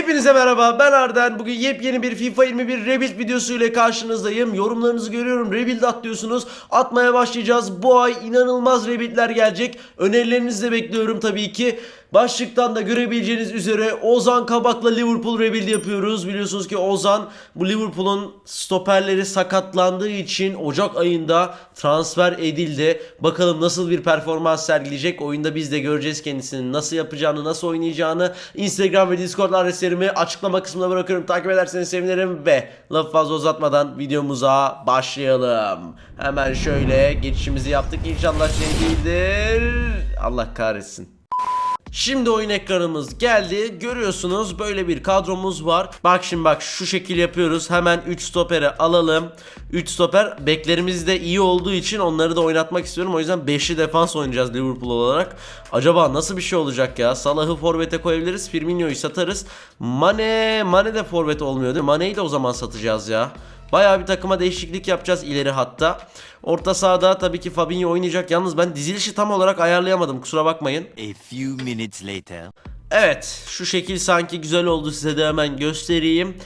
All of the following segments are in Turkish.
Hepiniz Hepinize merhaba ben Arden. Bugün yepyeni bir FIFA 21 Rebuild videosu ile karşınızdayım. Yorumlarınızı görüyorum. Rebuild at diyorsunuz. Atmaya başlayacağız. Bu ay inanılmaz Rebuild'ler gelecek. Önerilerinizi de bekliyorum tabii ki. Başlıktan da görebileceğiniz üzere Ozan Kabak'la Liverpool Rebuild yapıyoruz. Biliyorsunuz ki Ozan bu Liverpool'un stoperleri sakatlandığı için Ocak ayında transfer edildi. Bakalım nasıl bir performans sergileyecek. Oyunda biz de göreceğiz kendisinin nasıl yapacağını, nasıl oynayacağını. Instagram ve Discord adreslerimi açıklama kısmına bırakıyorum. Takip ederseniz sevinirim ve lafı fazla uzatmadan videomuza başlayalım. Hemen şöyle geçişimizi yaptık. İnşallah şey değildir. Allah kahretsin. Şimdi oyun ekranımız geldi. Görüyorsunuz böyle bir kadromuz var. Bak şimdi bak şu şekil yapıyoruz. Hemen 3 stopere alalım. 3 stoper beklerimiz de iyi olduğu için onları da oynatmak istiyorum. O yüzden 5'li defans oynayacağız Liverpool olarak. Acaba nasıl bir şey olacak ya? Salah'ı forvete koyabiliriz. Firmino'yu satarız. Mane, Mane de forvet olmuyor değil mi? Mane'yi de o zaman satacağız ya. Bayağı bir takıma değişiklik yapacağız ileri hatta. Orta sahada tabii ki Fabinho oynayacak. Yalnız ben dizilişi tam olarak ayarlayamadım. Kusura bakmayın. A few minutes later. Evet şu şekil sanki güzel oldu size de hemen göstereyim.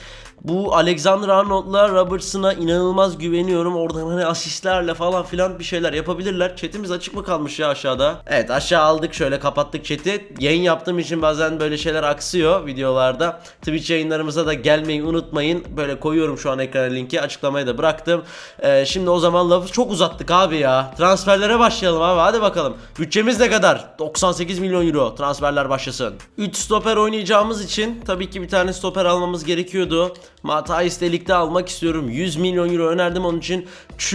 Bu Alexander Arnold'la Robertson'a inanılmaz güveniyorum. Oradan hani asistlerle falan filan bir şeyler yapabilirler. Chatimiz açık mı kalmış ya aşağıda? Evet aşağı aldık şöyle kapattık chat'i. Yayın yaptığım için bazen böyle şeyler aksıyor videolarda. Twitch yayınlarımıza da gelmeyi unutmayın. Böyle koyuyorum şu an ekrana linki. Açıklamaya da bıraktım. Ee, şimdi o zaman lafı çok uzattık abi ya. Transferlere başlayalım abi hadi bakalım. Bütçemiz ne kadar? 98 milyon euro. Transferler başlasın. 3 stoper oynayacağımız için tabii ki bir tane stoper almamız gerekiyordu. Matthijs de ligde almak istiyorum. 100 milyon euro önerdim onun için. Çüş!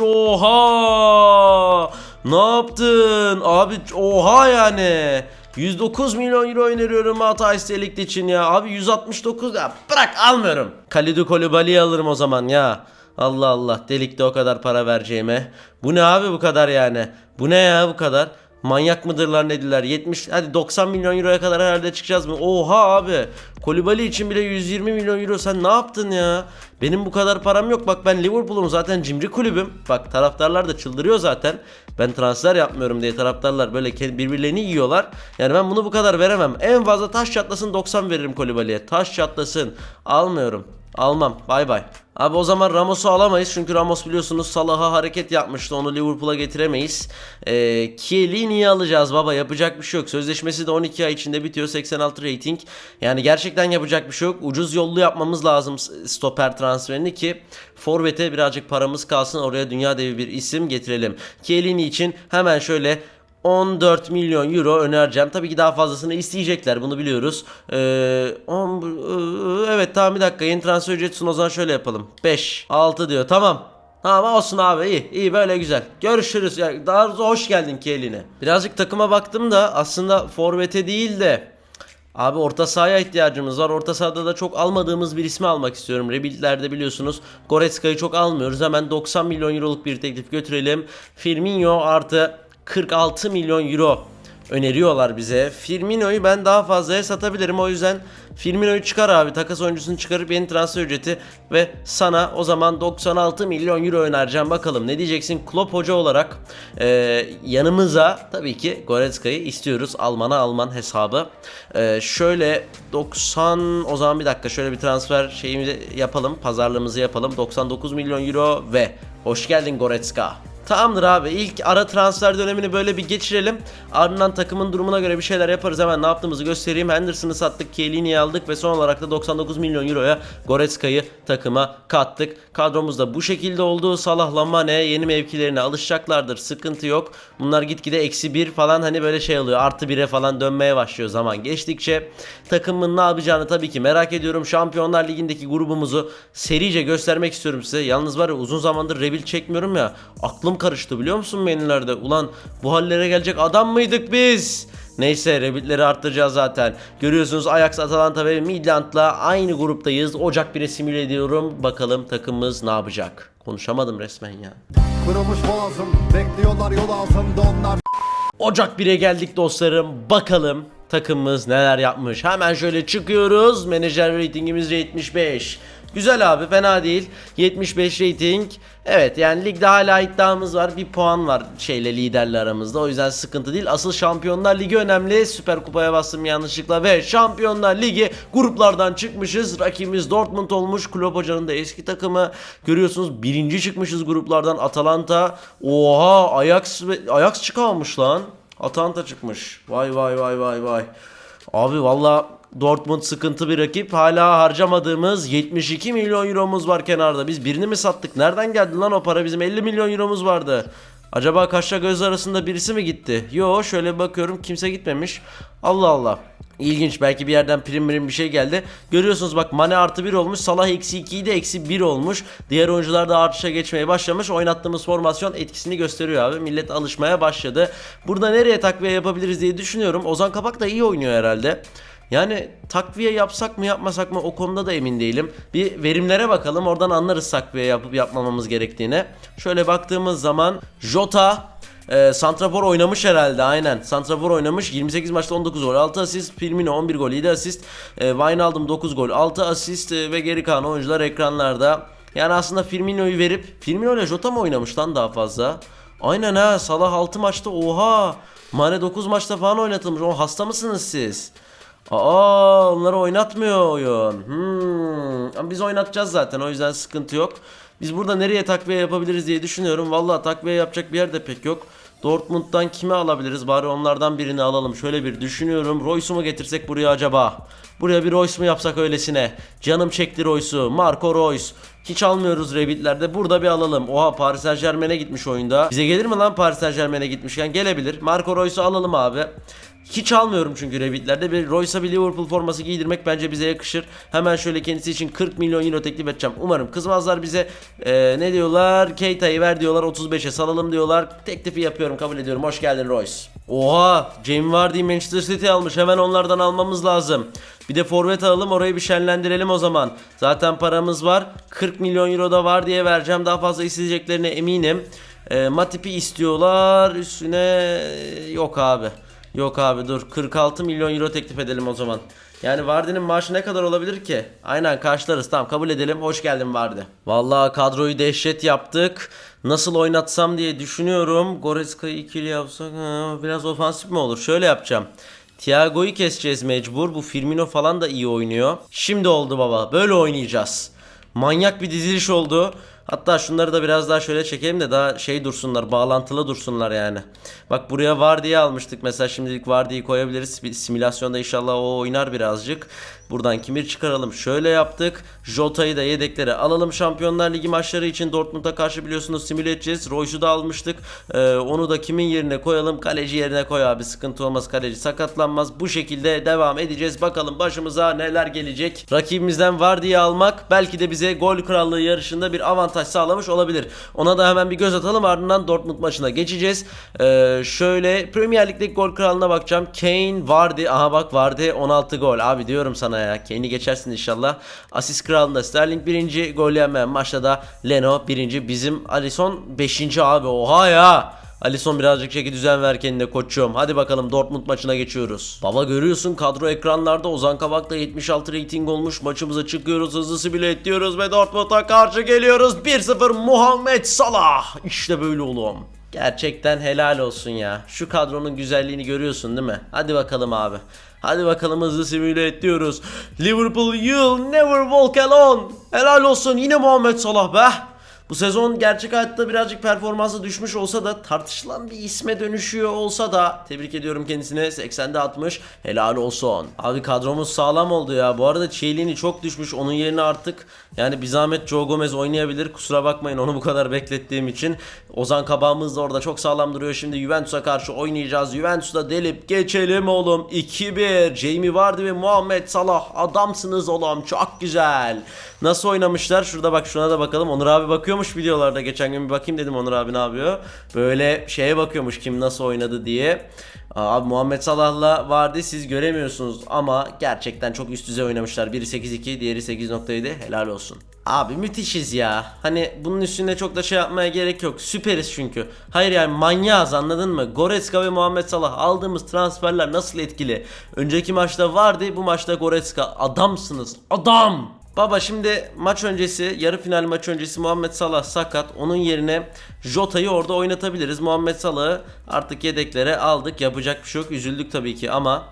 Oha! Ne yaptın? Abi oha yani. 109 milyon euro öneriyorum de ligde için ya. Abi 169 ya bırak almıyorum. Kalidou Koulibaly'yi alırım o zaman ya. Allah Allah delikte o kadar para vereceğime. Bu ne abi bu kadar yani? Bu ne ya bu kadar? Manyak mıdırlar nediler? 70 hadi 90 milyon euroya kadar herhalde çıkacağız mı? Oha abi. Kolibali için bile 120 milyon euro sen ne yaptın ya? Benim bu kadar param yok. Bak ben Liverpool'um zaten cimri kulübüm. Bak taraftarlar da çıldırıyor zaten. Ben transfer yapmıyorum diye taraftarlar böyle birbirlerini yiyorlar. Yani ben bunu bu kadar veremem. En fazla taş çatlasın 90 veririm Kolibali'ye. Taş çatlasın. Almıyorum. Almam. Bay bay. Abi o zaman Ramos'u alamayız çünkü Ramos biliyorsunuz Salah'a hareket yapmıştı onu Liverpool'a getiremeyiz. Ee, Chiellini'yi alacağız baba yapacak bir şey yok. Sözleşmesi de 12 ay içinde bitiyor 86 rating. Yani gerçekten yapacak bir şey yok. Ucuz yollu yapmamız lazım stoper transferini ki Forvet'e birazcık paramız kalsın oraya dünya devi bir isim getirelim. Chiellini için hemen şöyle 14 milyon euro önereceğim. Tabii ki daha fazlasını isteyecekler bunu biliyoruz. Ee, on, ee, evet tamam bir dakika yeni transfer ücreti o zaman şöyle yapalım. 5, 6 diyor tamam. Tamam olsun abi iyi iyi böyle güzel. Görüşürüz. Ya, daha doğrusu hoş geldin ki eline. Birazcık takıma baktım da aslında forvete değil de Abi orta sahaya ihtiyacımız var. Orta sahada da çok almadığımız bir ismi almak istiyorum. Rebuild'lerde biliyorsunuz Goretzka'yı çok almıyoruz. Hemen 90 milyon euroluk bir teklif götürelim. Firmino artı 46 milyon euro öneriyorlar bize. Firmino'yu ben daha fazlaya satabilirim. O yüzden Firmino'yu çıkar abi. Takas oyuncusunu çıkarıp yeni transfer ücreti ve sana o zaman 96 milyon euro önereceğim. Bakalım ne diyeceksin? Klopp hoca olarak e, yanımıza tabii ki Goretzka'yı istiyoruz. Alman'a Alman hesabı. E, şöyle 90 o zaman bir dakika şöyle bir transfer şeyimizi yapalım. Pazarlığımızı yapalım. 99 milyon euro ve hoş geldin Goretzka. Tamamdır abi ilk ara transfer dönemini böyle bir geçirelim. Ardından takımın durumuna göre bir şeyler yaparız. Hemen ne yaptığımızı göstereyim. Henderson'ı sattık, Chiellini'yi aldık ve son olarak da 99 milyon euroya Goretzka'yı takıma kattık. Kadromuz da bu şekilde oldu. Salah'la Mane yeni mevkilerine alışacaklardır. Sıkıntı yok. Bunlar gitgide eksi bir falan hani böyle şey oluyor. Artı bire falan dönmeye başlıyor zaman geçtikçe. Takımın ne yapacağını tabii ki merak ediyorum. Şampiyonlar Ligi'ndeki grubumuzu serice göstermek istiyorum size. Yalnız var ya uzun zamandır rebil çekmiyorum ya. Aklım karıştı biliyor musun menülerde? Ulan bu hallere gelecek adam mıydık biz? Neyse rebitleri arttıracağız zaten. Görüyorsunuz Ajax, Atalanta ve Midland'la aynı gruptayız. Ocak 1'e simüle ediyorum. Bakalım takımımız ne yapacak? Konuşamadım resmen ya. Kırılmış boğazım Bekliyorlar yol altında onlar Ocak 1'e geldik dostlarım. Bakalım takımımız neler yapmış. Hemen şöyle çıkıyoruz. Menajer ratingimiz 75. Güzel abi fena değil. 75 rating. Evet yani ligde hala iddiamız var. Bir puan var şeyle liderle aramızda. O yüzden sıkıntı değil. Asıl Şampiyonlar Ligi önemli. Süper Kupaya bastım yanlışlıkla ve Şampiyonlar Ligi gruplardan çıkmışız. Rakibimiz Dortmund olmuş. Klopp Hoca'nın da eski takımı. Görüyorsunuz birinci çıkmışız gruplardan Atalanta. Oha Ajax, Ajax çıkarmış lan. Atalanta çıkmış. Vay vay vay vay vay. Abi valla Dortmund sıkıntı bir rakip. Hala harcamadığımız 72 milyon euromuz var kenarda. Biz birini mi sattık? Nereden geldi lan o para? Bizim 50 milyon euromuz vardı. Acaba kaşla göz arasında birisi mi gitti? Yo şöyle bakıyorum kimse gitmemiş. Allah Allah. İlginç belki bir yerden prim prim bir şey geldi. Görüyorsunuz bak Mane artı 1 olmuş. Salah eksi 2'yi de eksi 1 olmuş. Diğer oyuncular da artışa geçmeye başlamış. Oynattığımız formasyon etkisini gösteriyor abi. Millet alışmaya başladı. Burada nereye takviye yapabiliriz diye düşünüyorum. Ozan Kabak da iyi oynuyor herhalde. Yani takviye yapsak mı yapmasak mı o konuda da emin değilim. Bir verimlere bakalım oradan anlarız takviye yapıp yapmamamız gerektiğini. Şöyle baktığımız zaman Jota e, Santrafor oynamış herhalde aynen. Santrafor oynamış 28 maçta 19 gol 6 asist. Firmino 11 gol 7 asist. E, Wijnaldum 9 gol 6 asist e, ve geri kalan oyuncular ekranlarda. Yani aslında Firmino'yu verip Firmino ile Jota mı oynamış lan daha fazla? Aynen ha Salah 6 maçta oha. Mane 9 maçta falan oynatılmış. O hasta mısınız siz? Aa onları oynatmıyor oyun. Hmm. Ama biz oynatacağız zaten o yüzden sıkıntı yok. Biz burada nereye takviye yapabiliriz diye düşünüyorum. Vallahi takviye yapacak bir yer de pek yok. Dortmund'dan kimi alabiliriz? Bari onlardan birini alalım. Şöyle bir düşünüyorum. Royce'u mu getirsek buraya acaba? Buraya bir Royce mu yapsak öylesine? Canım çekti Royce'u. Marco Royce. Hiç almıyoruz Revit'lerde. Burada bir alalım. Oha Paris Saint Germain'e gitmiş oyunda. Bize gelir mi lan Paris Saint Germain'e gitmişken? Gelebilir. Marco Royce'u alalım abi. Hiç almıyorum çünkü Revit'lerde. Bir Royce'a bir Liverpool forması giydirmek bence bize yakışır. Hemen şöyle kendisi için 40 milyon euro teklif edeceğim. Umarım kızmazlar bize. Ee, ne diyorlar? Keita'yı ver diyorlar. 35'e salalım diyorlar. Teklifi yapıyorum kabul ediyorum. Hoş geldin Royce. Oha! Jamie Vardy Manchester City almış. Hemen onlardan almamız lazım. Bir de forvet alalım orayı bir şenlendirelim o zaman. Zaten paramız var. 40 milyon euro da var diye vereceğim. Daha fazla isteyeceklerine eminim. Ee, Matip'i istiyorlar. Üstüne yok abi. Yok abi dur 46 milyon euro teklif edelim o zaman. Yani Vardy'nin maaşı ne kadar olabilir ki? Aynen karşılarız tamam kabul edelim. Hoş geldin Vardy. Vallahi kadroyu dehşet yaptık. Nasıl oynatsam diye düşünüyorum. Goreska'yı ikili yapsak biraz ofansif mi olur? Şöyle yapacağım. Thiago'yu keseceğiz mecbur. Bu Firmino falan da iyi oynuyor. Şimdi oldu baba. Böyle oynayacağız. Manyak bir diziliş oldu. Hatta şunları da biraz daha şöyle çekelim de daha şey dursunlar, bağlantılı dursunlar yani. Bak buraya Vardy'yi almıştık mesela şimdilik Vardy'yi koyabiliriz. Bir simülasyonda inşallah o oynar birazcık. Buradan kimir çıkaralım. Şöyle yaptık. Jota'yı da yedeklere alalım. Şampiyonlar Ligi maçları için Dortmund'a karşı biliyorsunuz simüle edeceğiz. Royce'u da almıştık. Ee, onu da kimin yerine koyalım? Kaleci yerine koy abi. Sıkıntı olmaz. Kaleci sakatlanmaz. Bu şekilde devam edeceğiz. Bakalım başımıza neler gelecek. Rakibimizden Vardy'yi almak belki de bize gol krallığı yarışında bir avantaj sağlamış olabilir. Ona da hemen bir göz atalım. Ardından Dortmund maçına geçeceğiz. Ee, şöyle Premier Lig'deki gol kralına bakacağım. Kane, Vardy. Aha bak Vardy 16 gol. Abi diyorum sana ya. Kane'i geçersin inşallah. Asist kralında Sterling birinci. Gol yemeyen maçta da Leno birinci. Bizim Alisson 5. abi. Oha ya. Alisson birazcık çeki düzen ver kendine koçum. Hadi bakalım Dortmund maçına geçiyoruz. Baba görüyorsun kadro ekranlarda Ozan Kabak'ta 76 rating olmuş. Maçımıza çıkıyoruz hızlısı bile ediyoruz ve Dortmund'a karşı geliyoruz. 1-0 Muhammed Salah. İşte böyle oğlum. Gerçekten helal olsun ya. Şu kadronun güzelliğini görüyorsun değil mi? Hadi bakalım abi. Hadi bakalım hızlı simüle et diyoruz. Liverpool you'll never walk alone. Helal olsun yine Muhammed Salah be. Bu sezon gerçek hayatta birazcık performansı düşmüş olsa da tartışılan bir isme dönüşüyor olsa da tebrik ediyorum kendisine. 80'de atmış helal olsun. Abi kadromuz sağlam oldu ya. Bu arada Chiellini çok düşmüş onun yerine artık yani bir zahmet Joe Gomez oynayabilir. Kusura bakmayın onu bu kadar beklettiğim için. Ozan Kabağımız da orada çok sağlam duruyor. Şimdi Juventus'a karşı oynayacağız. Juventus'ta delip geçelim oğlum. 2-1 Jamie Vardy ve Muhammed Salah. Adamsınız oğlum çok güzel. Nasıl oynamışlar? Şurada bak şuna da bakalım. Onur abi bakıyormuş videolarda geçen gün bir bakayım dedim Onur abi ne yapıyor. Böyle şeye bakıyormuş kim nasıl oynadı diye. Abi Muhammed Salah'la vardı siz göremiyorsunuz ama gerçekten çok üst düzey oynamışlar. Biri 8-2 diğeri 8.7 helal olsun. Abi müthişiz ya. Hani bunun üstüne çok da şey yapmaya gerek yok. Süperiz çünkü. Hayır yani manyağız anladın mı? Goretzka ve Muhammed Salah aldığımız transferler nasıl etkili? Önceki maçta vardı bu maçta Goretzka. Adamsınız. Adam! Baba şimdi maç öncesi, yarı final maç öncesi Muhammed Salah sakat. Onun yerine Jota'yı orada oynatabiliriz. Muhammed Salah'ı artık yedeklere aldık. Yapacak bir şey yok. Üzüldük tabii ki ama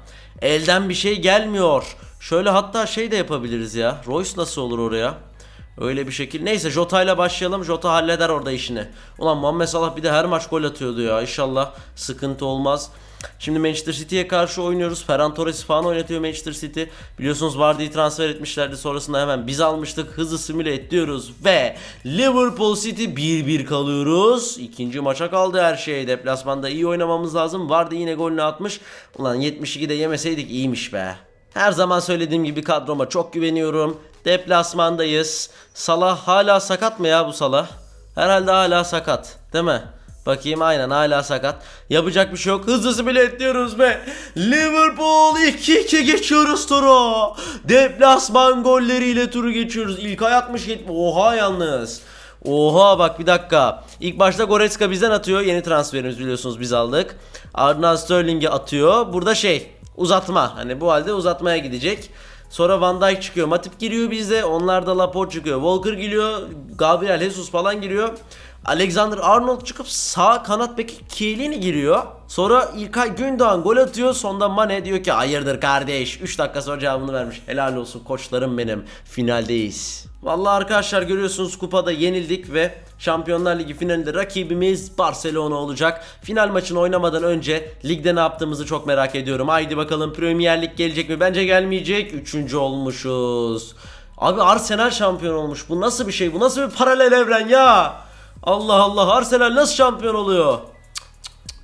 elden bir şey gelmiyor. Şöyle hatta şey de yapabiliriz ya. Royce nasıl olur oraya? Öyle bir şekil. Neyse Jota ile başlayalım. Jota halleder orada işini. Ulan Muhammed Salah bir de her maç gol atıyordu ya. İnşallah sıkıntı olmaz. Şimdi Manchester City'ye karşı oynuyoruz. Ferran Torres falan oynatıyor Manchester City. Biliyorsunuz Vardy'yi transfer etmişlerdi. Sonrasında hemen biz almıştık. Hızlı simüle et. Ve Liverpool City 1-1 kalıyoruz. İkinci maça kaldı her şey. Deplasmanda iyi oynamamız lazım. Vardy yine golünü atmış. Ulan 72'de yemeseydik iyiymiş be. Her zaman söylediğim gibi kadroma çok güveniyorum. Deplasmandayız. Salah hala sakat mı ya bu Salah? Herhalde hala sakat. Değil mi? Bakayım aynen hala sakat. Yapacak bir şey yok. Hızlısı bile etliyoruz be. Liverpool 2-2 geçiyoruz turu. Deplasman golleriyle turu geçiyoruz. İlk ay 67. Oha yalnız. Oha bak bir dakika. İlk başta Goretzka bizden atıyor. Yeni transferimiz biliyorsunuz biz aldık. Ardından Sterling'i atıyor. Burada şey uzatma. Hani bu halde uzatmaya gidecek. Sonra Van Dijk çıkıyor. Matip giriyor bizde. Onlar da Laporte çıkıyor. Walker giriyor. Gabriel Jesus falan giriyor. Alexander Arnold çıkıp sağ kanat beki Kielini giriyor. Sonra İlkay Gündoğan gol atıyor. Sonda Mane diyor ki hayırdır kardeş. 3 dakika sonra cevabını vermiş. Helal olsun koçlarım benim. Finaldeyiz. Vallahi arkadaşlar görüyorsunuz kupada yenildik ve Şampiyonlar Ligi finalinde rakibimiz Barcelona olacak. Final maçını oynamadan önce ligde ne yaptığımızı çok merak ediyorum. Haydi bakalım Premier Lig gelecek mi? Bence gelmeyecek. Üçüncü olmuşuz. Abi Arsenal şampiyon olmuş. Bu nasıl bir şey? Bu nasıl bir paralel evren ya? Allah Allah Arsenal nasıl şampiyon oluyor?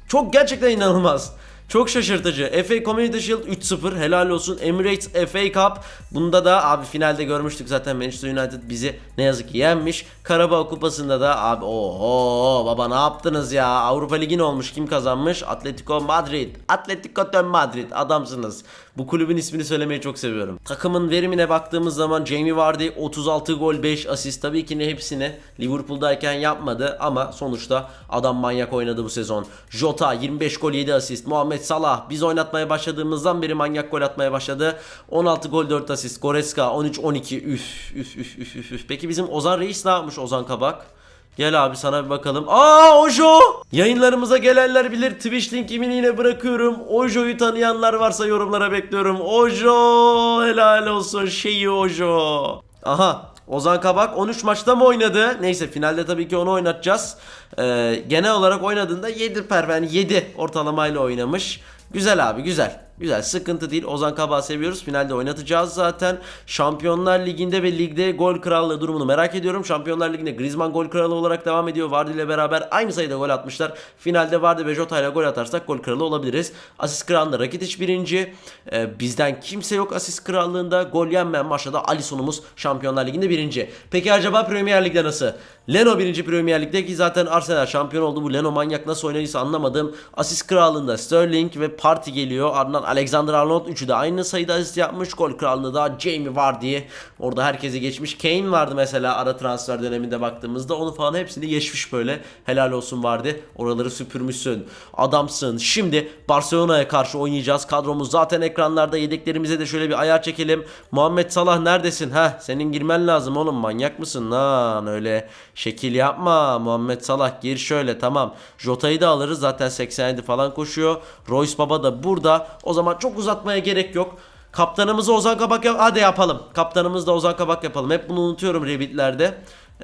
Çok gerçekten inanılmaz. Çok şaşırtıcı. FA Community Shield 3-0 helal olsun. Emirates FA Cup bunda da abi finalde görmüştük zaten Manchester United bizi ne yazık ki yenmiş. Karabağ Kupası'nda da abi oho baba ne yaptınız ya? Avrupa Ligi ne olmuş? Kim kazanmış? Atletico Madrid. Atletico de Madrid adamsınız. Bu kulübün ismini söylemeyi çok seviyorum. Takımın verimine baktığımız zaman Jamie Vardy 36 gol 5 asist tabii ki ne hepsini Liverpool'dayken yapmadı ama sonuçta adam manyak oynadı bu sezon. Jota 25 gol 7 asist. Muhammed Salah biz oynatmaya başladığımızdan beri manyak gol atmaya başladı. 16 gol 4 asist. Goretzka 13 12 üf üf üf üf üf. üf. Peki bizim Ozan Reis ne yapmış Ozan Kabak? Gel abi sana bir bakalım. Aa Ojo! Yayınlarımıza gelenler bilir. Twitch linkimi yine bırakıyorum. Ojo'yu tanıyanlar varsa yorumlara bekliyorum. Ojo! Helal olsun şeyi Ojo. Aha Ozan Kabak 13 maçta mı oynadı? Neyse finalde tabii ki onu oynatacağız. Ee, genel olarak oynadığında 7 per yani 7 ortalamayla oynamış. Güzel abi güzel. Güzel sıkıntı değil. Ozan Kabak'ı seviyoruz. Finalde oynatacağız zaten. Şampiyonlar Ligi'nde ve ligde gol krallığı durumunu merak ediyorum. Şampiyonlar Ligi'nde Griezmann gol kralı olarak devam ediyor. Vardy ile beraber aynı sayıda gol atmışlar. Finalde Vardy ve Jota ile gol atarsak gol kralı olabiliriz. Asist krallığında Rakitic birinci. Ee, bizden kimse yok asist krallığında. Gol yenmeyen maçta da Alisson'umuz Şampiyonlar Ligi'nde birinci. Peki acaba Premier Lig'de nasıl? Leno birinci Premier Lig'de ki zaten Arsenal şampiyon oldu. Bu Leno manyak nasıl oynadıysa anlamadım. Asist krallığında Sterling ve Party geliyor. Ardından Alexander Arnold üçü de aynı sayıda asist yapmış. Gol krallığında da Jamie Vardy. Orada herkesi geçmiş. Kane vardı mesela ara transfer döneminde baktığımızda. Onu falan hepsini geçmiş böyle. Helal olsun Vardy. Oraları süpürmüşsün. Adamsın. Şimdi Barcelona'ya karşı oynayacağız. Kadromuz zaten ekranlarda. Yedeklerimize de şöyle bir ayar çekelim. Muhammed Salah neredesin? Heh senin girmen lazım oğlum. Manyak mısın lan? Öyle şekil yapma. Muhammed Salah gir şöyle tamam. Jota'yı da alırız. Zaten 87 falan koşuyor. Royce Baba da burada. O zaman çok uzatmaya gerek yok. Kaptanımızı Ozan Kabak yap. Hadi yapalım. Kaptanımızı da Ozan Kabak yapalım. Hep bunu unutuyorum Rebitlerde.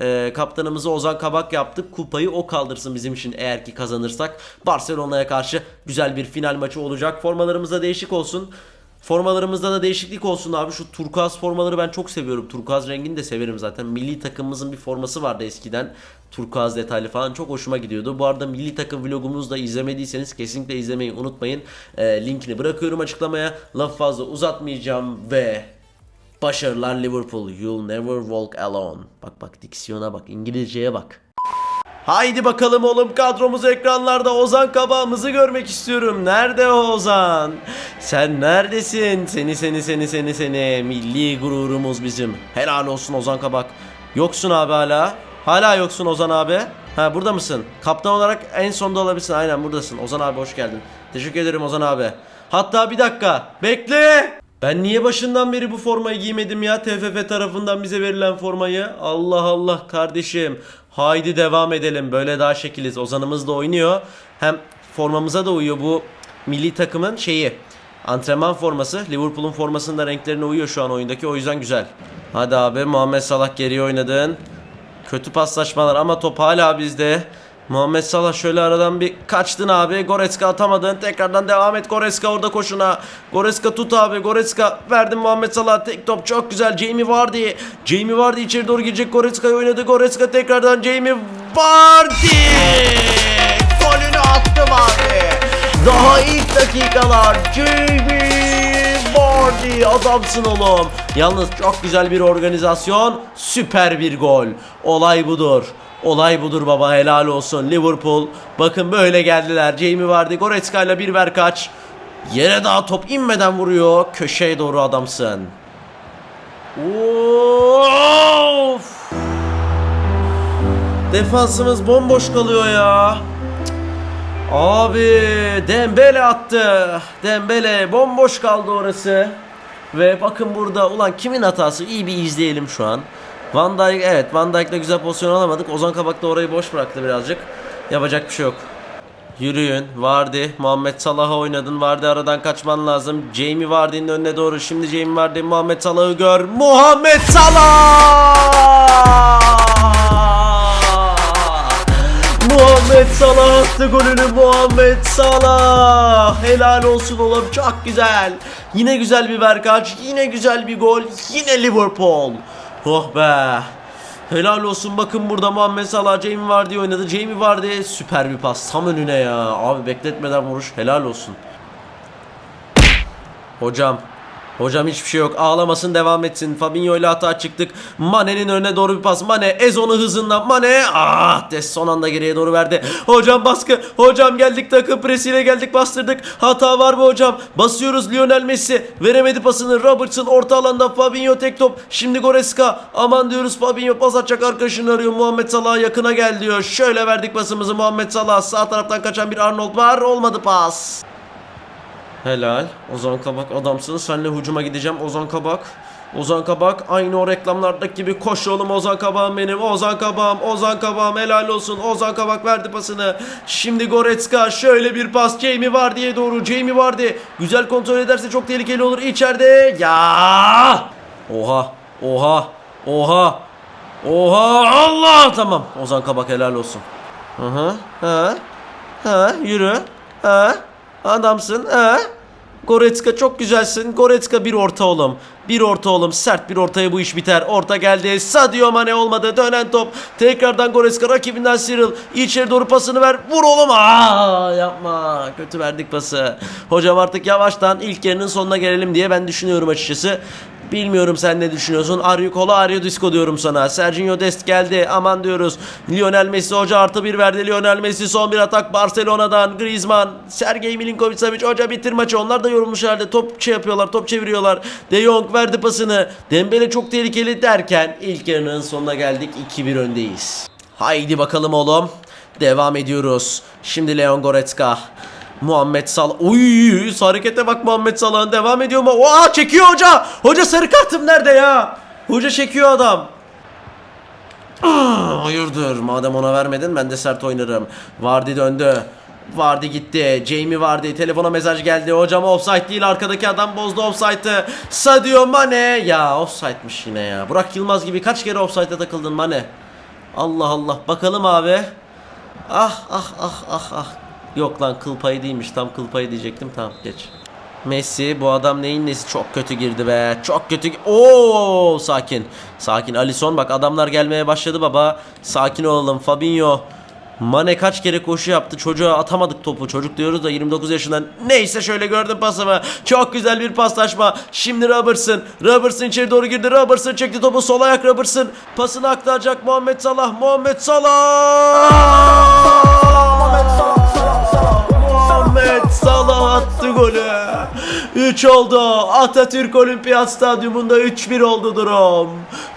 Ee, kaptanımızı Ozan Kabak yaptık. Kupayı o kaldırsın bizim için eğer ki kazanırsak. Barcelona'ya karşı güzel bir final maçı olacak. Formalarımıza değişik olsun. Formalarımızda da değişiklik olsun abi. Şu turkuaz formaları ben çok seviyorum. Turkuaz rengini de severim zaten. Milli takımımızın bir forması vardı eskiden. Turkuaz detaylı falan çok hoşuma gidiyordu. Bu arada milli takım vlogumuzu da izlemediyseniz kesinlikle izlemeyi unutmayın. Ee, linkini bırakıyorum açıklamaya. Laf fazla uzatmayacağım ve başarılar Liverpool. You'll never walk alone. Bak bak diksiyona bak. İngilizceye bak. Haydi bakalım oğlum kadromuz ekranlarda Ozan Kabağımızı görmek istiyorum. Nerede Ozan? Sen neredesin? Seni seni seni seni seni. Milli gururumuz bizim. Helal olsun Ozan Kabak. Yoksun abi hala. Hala yoksun Ozan abi. Ha burada mısın? Kaptan olarak en sonda olabilirsin. Aynen buradasın. Ozan abi hoş geldin. Teşekkür ederim Ozan abi. Hatta bir dakika. Bekle. Ben niye başından beri bu formayı giymedim ya? TFF tarafından bize verilen formayı. Allah Allah kardeşim. Haydi devam edelim. Böyle daha şekiliz. Ozanımız da oynuyor. Hem formamıza da uyuyor bu milli takımın şeyi. Antrenman forması. Liverpool'un formasının da renklerine uyuyor şu an oyundaki. O yüzden güzel. Hadi abi Muhammed Salah geriye oynadın. Kötü paslaşmalar ama top hala bizde. Muhammed Salah şöyle aradan bir kaçtın abi. Goretzka atamadın. Tekrardan devam et Goretzka orada koşuna. Goretzka tut abi. Goretzka verdin Muhammed Salah. Tek top çok güzel. Jamie Vardy. Jamie Vardy içeri doğru girecek. Goretzka'yı oynadı. Goretzka tekrardan Jamie Vardy. Golünü attım abi. Daha ilk dakikalar. Jamie Vardy adamsın oğlum. Yalnız çok güzel bir organizasyon. Süper bir gol. Olay budur. Olay budur baba helal olsun Liverpool. Bakın böyle geldiler. Jamie Vardy Goretzka ile bir ver kaç. Yere daha top inmeden vuruyor. Köşeye doğru adamsın. Of! Defansımız bomboş kalıyor ya. Abi Dembele attı. Dembele bomboş kaldı orası. Ve bakın burada ulan kimin hatası iyi bir izleyelim şu an. Van Dijk evet Van Dijk'la güzel pozisyon alamadık. Ozan Kabak da orayı boş bıraktı birazcık. Yapacak bir şey yok. Yürüyün. Vardy. Muhammed Salah'a oynadın. Vardy aradan kaçman lazım. Jamie Vardy'nin önüne doğru. Şimdi Jamie Vardy. Muhammed Salah'ı gör. Muhammed Salah! Muhammed Salah attı golünü Muhammed Salah. Helal olsun oğlum çok güzel. Yine güzel bir verkaç. Yine güzel bir gol. Yine Liverpool. Oh be. Helal olsun bakın burada Muhammed Salah Jamie Vardy oynadı. Jamie Vardy süper bir pas tam önüne ya. Abi bekletmeden vuruş helal olsun. Hocam. Hocam hiçbir şey yok. Ağlamasın devam etsin. Fabinho ile hata çıktık. Mane'nin önüne doğru bir pas. Mane ez onu hızında. Mane. Ah Des son anda geriye doğru verdi. Hocam baskı. Hocam geldik takım presiyle geldik bastırdık. Hata var mı hocam? Basıyoruz Lionel Messi. Veremedi pasını. Robertson orta alanda. Fabinho tek top. Şimdi Goreska. Aman diyoruz Fabinho pas atacak arkadaşını arıyor. Muhammed Salah yakına gel diyor. Şöyle verdik pasımızı Muhammed Salah. Sağ taraftan kaçan bir Arnold var. Olmadı pas. Helal. Ozan Kabak adamsın. Senle hücuma gideceğim. Ozan Kabak. Ozan Kabak aynı o reklamlardaki gibi koş oğlum Ozan Kabak'ım benim. Ozan Kabak'ım. Ozan Kabak'ım helal olsun. Ozan Kabak verdi pasını. Şimdi Goretzka şöyle bir pas. Jamie var diye doğru. Jamie vardı. Güzel kontrol ederse çok tehlikeli olur. İçeride. Ya. Oha. Oha. Oha. Oha. Allah. Tamam. Ozan Kabak helal olsun. Hı hı. Ha. Ha. Yürü. Ha. Adamsın. Ha. Goretzka çok güzelsin. Goretzka bir orta oğlum. Bir orta oğlum. Sert bir ortaya bu iş biter. Orta geldi. Sadio Mane olmadı. Dönen top. Tekrardan Goretzka rakibinden sıyrıl. İçeri doğru pasını ver. Vur oğlum. Aa, yapma. Kötü verdik pası. Hocam artık yavaştan ilk yarının sonuna gelelim diye ben düşünüyorum açıkçası. Bilmiyorum sen ne düşünüyorsun. Aryu Kola Aryu Disco diyorum sana. Sergio Dest geldi. Aman diyoruz. Lionel Messi hoca artı bir verdi. Lionel Messi son bir atak Barcelona'dan. Griezmann. Sergey Milinkovic Savic hoca bitir maçı. Onlar da yorulmuşlardı. Top şey yapıyorlar. Top çeviriyorlar. De Jong verdi pasını. Dembele çok tehlikeli derken ilk yarının sonuna geldik. 2-1 öndeyiz. Haydi bakalım oğlum. Devam ediyoruz. Şimdi Leon Goretzka. Muhammed Salah. Uy, harekete bak Muhammed Salah'ın devam ediyor mu? Oha çekiyor hoca. Hoca sarı kartım nerede ya? Hoca çekiyor adam. Ah, hayırdır madem ona vermedin ben de sert oynarım. Vardy döndü. Vardy gitti. Jamie Vardy. Telefona mesaj geldi. Hocam offside değil. Arkadaki adam bozdu offside'ı. Sadio Mane. Ya offside'miş yine ya. Burak Yılmaz gibi kaç kere offside'e takıldın Mane? Allah Allah. Bakalım abi. Ah ah ah ah ah. Yok lan kıl payı değilmiş. Tam kıl payı diyecektim. Tamam geç. Messi bu adam neyin nesi çok kötü girdi be. Çok kötü. Oo sakin. Sakin. Alisson bak adamlar gelmeye başladı baba. Sakin olalım. Fabinho. Mane kaç kere koşu yaptı. Çocuğa atamadık topu. Çocuk diyoruz da 29 yaşından. Neyse şöyle gördüm pasımı. Çok güzel bir paslaşma. Şimdi Robertson. Robertson içeri doğru girdi. Robertson çekti topu. Sol ayak Robertson. Pasını aktaracak Muhammed Salah. Muhammed Salah. Salah. Attı golü. 3 oldu. Atatürk Olimpiyat Stadyumunda 3-1 oldu durum.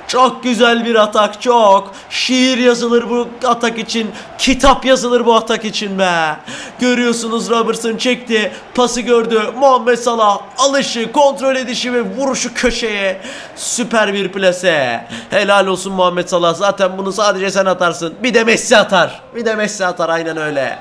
Çok güzel bir atak çok. Şiir yazılır bu atak için. Kitap yazılır bu atak için be. Görüyorsunuz Robertson çekti. Pası gördü. Muhammed Salah alışı, kontrol edişi ve vuruşu köşeye. Süper bir plase. Helal olsun Muhammed Salah. Zaten bunu sadece sen atarsın. Bir de Messi atar. Bir de Messi atar aynen öyle.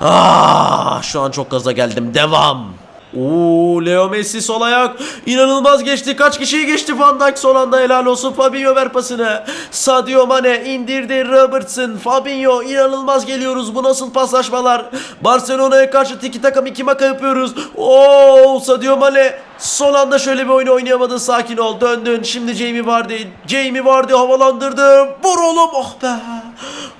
Ah, şu an çok gaza geldim. Devam. Oo Leo Messi sol ayak. İnanılmaz geçti. Kaç kişiyi geçti Van Dijk? Son anda helal olsun Fabinho ver pasını. Sadio Mane indirdi Robertson. Fabinho inanılmaz geliyoruz. Bu nasıl paslaşmalar? Barcelona'ya karşı tiki takım iki maka yapıyoruz. Oo Sadio Mane son anda şöyle bir oyunu oynayamadın sakin ol döndün. Şimdi Jamie Vardy. Jamie Vardy havalandırdı. Vur oğlum. Oh be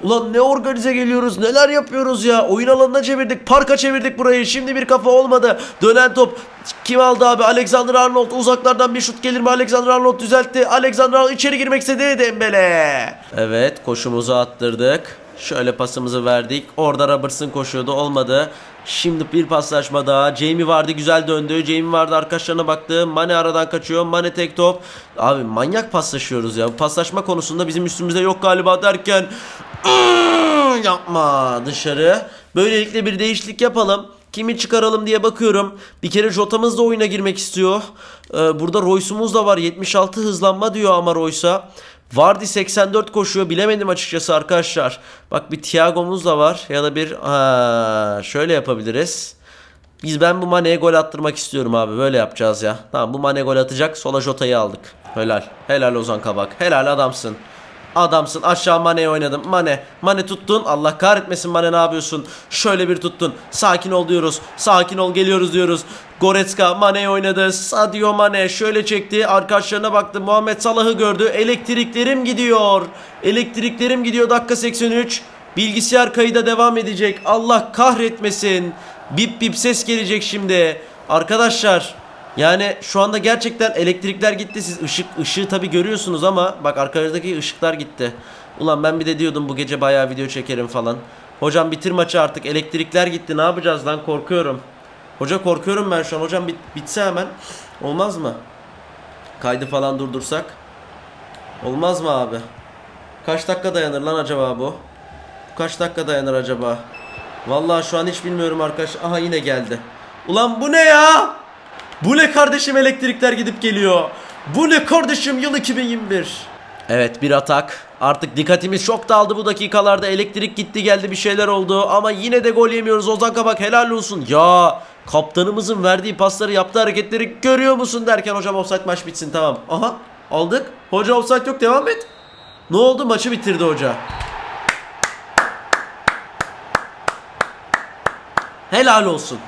Ulan ne organize geliyoruz neler yapıyoruz ya? Oyun alanına çevirdik parka çevirdik burayı. Şimdi bir kafa olmadı. Dönen top. Kim aldı abi? Alexander Arnold. Uzaklardan bir şut gelir mi? Alexander Arnold düzeltti. Alexander Arnold içeri girmek istedi Dembele. Evet koşumuzu attırdık şöyle pasımızı verdik orada Robertson koşuyordu olmadı Şimdi bir paslaşma daha. Jamie vardı güzel döndü. Jamie vardı arkadaşlarına baktı. Mane aradan kaçıyor. Mane tek top. Abi manyak paslaşıyoruz ya. Paslaşma konusunda bizim üstümüzde yok galiba derken yapma dışarı. Böylelikle bir değişiklik yapalım. Kimi çıkaralım diye bakıyorum. Bir kere Jota'mız da oyuna girmek istiyor. Ee, burada Royce'umuz da var. 76 hızlanma diyor ama Royce'a. Vardy 84 koşuyor. Bilemedim açıkçası arkadaşlar. Bak bir Thiago'muz da var. Ya da bir ha, şöyle yapabiliriz. Biz ben bu Mane'ye gol attırmak istiyorum abi. Böyle yapacağız ya. Tamam bu Mane gol atacak. Sola Jota'yı aldık. Helal. Helal Ozan Kabak. Helal adamsın. Adamsın aşağı Mane'ye oynadım. Mane. Mane tuttun. Allah kahretmesin Mane ne yapıyorsun? Şöyle bir tuttun. Sakin ol diyoruz. Sakin ol geliyoruz diyoruz. Goretzka Mane'ye oynadı. Sadio Mane şöyle çekti. Arkadaşlarına baktı. Muhammed Salah'ı gördü. Elektriklerim gidiyor. Elektriklerim gidiyor dakika 83. Bilgisayar kayıda devam edecek. Allah kahretmesin. Bip bip ses gelecek şimdi. Arkadaşlar yani şu anda gerçekten elektrikler gitti. Siz ışık ışığı tabi görüyorsunuz ama bak arkanızdaki ışıklar gitti. Ulan ben bir de diyordum bu gece bayağı video çekerim falan. Hocam bitir maçı artık. Elektrikler gitti. Ne yapacağız lan? Korkuyorum. Hoca korkuyorum ben şu an. Hocam bit, bitse hemen. Olmaz mı? Kaydı falan durdursak. Olmaz mı abi? Kaç dakika dayanır lan acaba bu? Kaç dakika dayanır acaba? Vallahi şu an hiç bilmiyorum arkadaş. Aha yine geldi. Ulan bu ne ya? Bu ne kardeşim elektrikler gidip geliyor. Bu ne kardeşim yıl 2021. Evet bir atak. Artık dikkatimiz çok dağıldı bu dakikalarda. Elektrik gitti geldi bir şeyler oldu. Ama yine de gol yemiyoruz. Ozan Kabak helal olsun. Ya kaptanımızın verdiği pasları yaptığı hareketleri görüyor musun derken hocam offside maç bitsin tamam. Aha aldık. Hoca offside yok devam et. Ne oldu maçı bitirdi hoca. Helal olsun.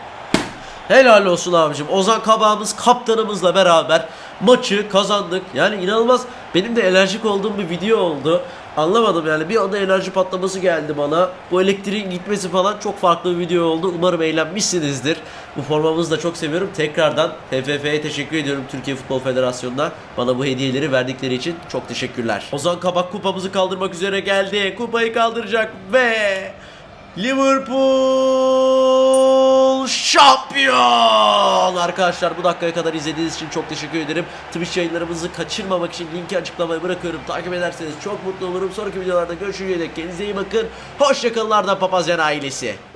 Helal olsun abicim. Ozan Kabağımız kaptanımızla beraber maçı kazandık. Yani inanılmaz benim de enerjik olduğum bir video oldu. Anlamadım yani bir anda enerji patlaması geldi bana. Bu elektriğin gitmesi falan çok farklı bir video oldu. Umarım eğlenmişsinizdir. Bu formamızı da çok seviyorum. Tekrardan TFF'ye teşekkür ediyorum Türkiye Futbol Federasyonu'na. Bana bu hediyeleri verdikleri için çok teşekkürler. Ozan Kabak kupamızı kaldırmak üzere geldi. Kupayı kaldıracak ve Şampiyon! Arkadaşlar bu dakikaya kadar izlediğiniz için çok teşekkür ederim. Twitch yayınlarımızı kaçırmamak için linki açıklamaya bırakıyorum. Takip ederseniz çok mutlu olurum. Sonraki videolarda görüşünceye kendinize iyi bakın. Hoşçakalın Arda Papazyan ailesi.